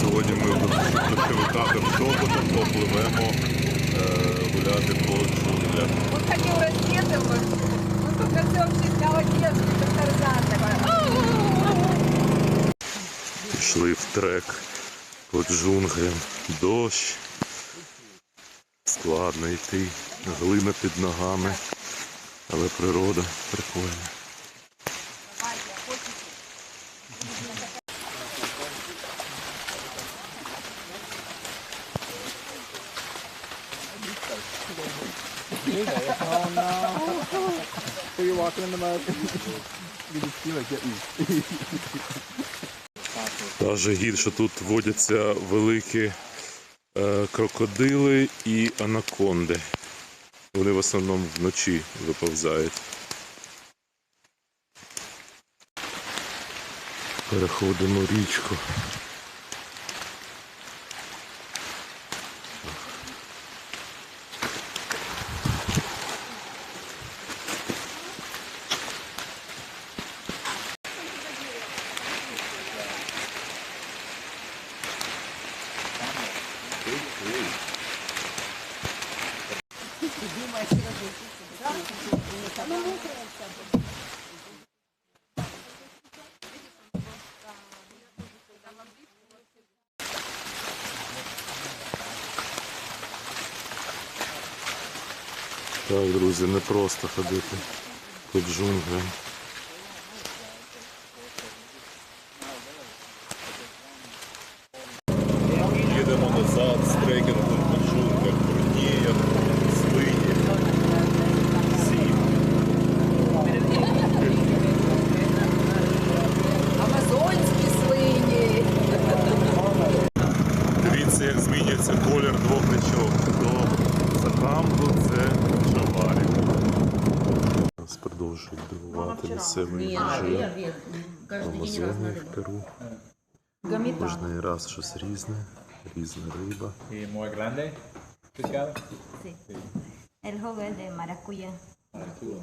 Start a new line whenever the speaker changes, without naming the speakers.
Сьогодні ми дошивикатим шепотом попливемо е, гуляти по джунглях.
Он хотел раздеться в Он только все снял одежду, как Тарзан.
Пішли в трек по джунглям. Дощ. Складно йти. Глина під ногами. Але природа прикольна.
So you're walking in the mud. you just feel like getting.
Даже гірше тут водяться великі е, крокодили і анаконди. Вони в основному вночі виповзають. Переходимо річку. Так, друзі, не просто ходити по джунглям. Назад з трекінгом по джунглях, брудніях, свині, сім.
Амазонські свині.
Дивіться, як змінюється колір двох річок. До Закамбу це Джаварі. Нас продовжують дивувати місцевий режим. Амазонія в Перу. Кожний раз щось різне,
¿Y muy grande?
El jugo es de maracuyá.
Maracuyá.